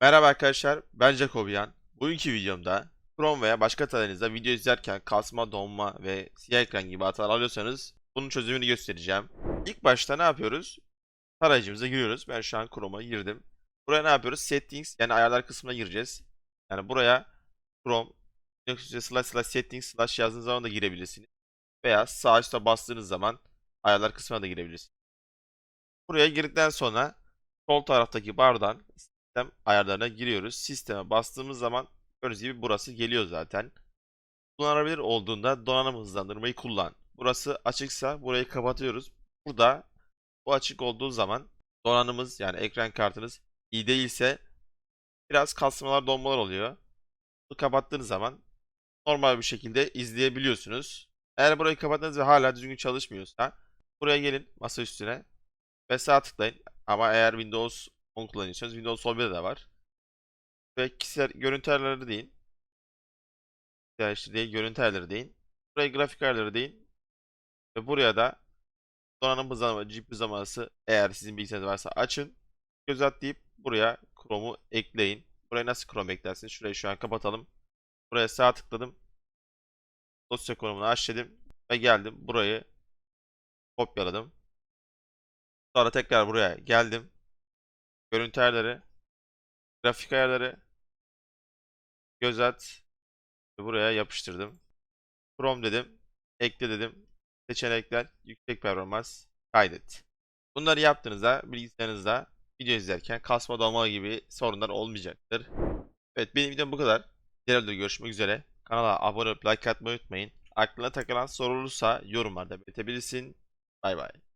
Merhaba arkadaşlar, ben Jacobian. Bugünkü videomda Chrome veya başka tarayıcıda video izlerken kasma, donma ve siyah ekran gibi hatalar alıyorsanız bunun çözümünü göstereceğim. İlk başta ne yapıyoruz? Tarayıcımıza giriyoruz. Ben şu an Chrome'a girdim. Buraya ne yapıyoruz? Settings yani ayarlar kısmına gireceğiz. Yani buraya Chrome slash slash settings slash yazdığınız zaman da girebilirsiniz. Veya sağ üstte bastığınız zaman ayarlar kısmına da girebilirsiniz. Buraya girdikten sonra sol taraftaki bardan sistem ayarlarına giriyoruz. Sisteme bastığımız zaman gördüğünüz gibi burası geliyor zaten. Kullanılabilir olduğunda donanım hızlandırmayı kullan. Burası açıksa burayı kapatıyoruz. Burada bu açık olduğu zaman donanımız yani ekran kartınız iyi değilse biraz kasmalar donmalar oluyor. Bunu kapattığınız zaman normal bir şekilde izleyebiliyorsunuz. Eğer burayı kapattınız ve hala düzgün çalışmıyorsa buraya gelin masa üstüne ve sağ tıklayın. Ama eğer Windows 10 kullanıyorsanız Windows 11'de de var. Ve kişisel görüntü ayarları deyin. İşte değil, görüntü ayarları deyin. Buraya grafik ayarları deyin. Ve buraya da donanım hızlanma, GPU zamanısı eğer sizin bilgisayarınız varsa açın. Göz atlayıp buraya Chrome'u ekleyin. Buraya nasıl Chrome eklersiniz? Şurayı şu an kapatalım. Buraya sağ tıkladım. Dosya konumunu aç dedim. Ve geldim. Burayı kopyaladım. Sonra tekrar buraya geldim. Görüntü ayarları, grafik ayarları, göz at ve buraya yapıştırdım. Chrome dedim, ekle dedim. Seçenekler, yüksek performans, kaydet. Bunları yaptığınızda bilgisayarınızda video izlerken kasma dolma gibi sorunlar olmayacaktır. Evet benim videom bu kadar. Diğer videoda görüşmek üzere. Kanala abone olup like atmayı unutmayın. Aklına takılan soru olursa yorumlarda belirtebilirsin. Bay bay.